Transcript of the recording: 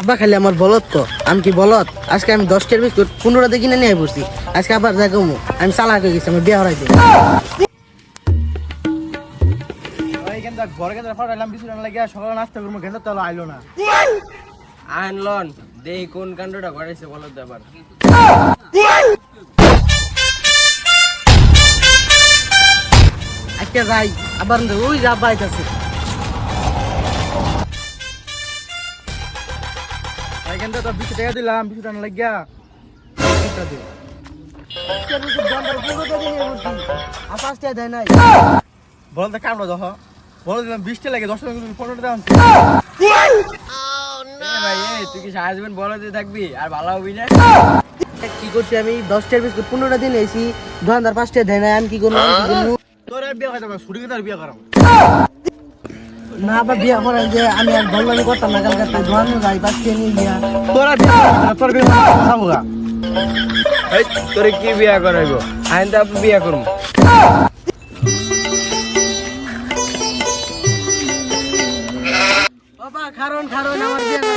আব্বা খালি আমার বলত তো। আমি কি বলত আজকে আমি দশটার বিস্কুট পনেরোতে কিনে নিয়ে পড়ছি আজকে আবার যা কমু। আমি চালাক হয়ে গেছি আমার বিয়ে হরাই গেন্দা ঘরে ফটাইলাম লাগিয়া সকালে নাস্তা করব আইলো না। আনলন দেই কোন কাণ্ডটা ঘটাইছে বলো তো এবার আজকে যাই আবার ওই যা বাইক আছে এই তো বিছু টাকা দিলাম বিছু টাকা লাগিয়া দেয় বল তো কামড়া দহ বল দিলাম বিশটা লাগে দশ টাকা পনেরো তুই কি সারা জীবন বলতে থাকবি আর ভালো হবি না? কি করছি আমি? দশটার বিস্কুট পনেরোটা দিন এসি দোকানদার পাঁচটা দেয় নাই আমি কি করব? তোর বিয়ে ছুটি কিন্তু আর বিয়ে করাম না বা বিয়ে করেন যে আমি আর বলল আমি করতাম না কালকে তাই দোকান যাই তোর আর বিয়ে না, তোর বিয়ে খাব গা। এই তোরে কি বিয়া করাইব? আইন তো আপনি বিয়া করব বাবা কারণ কারণ আমার বিয়ে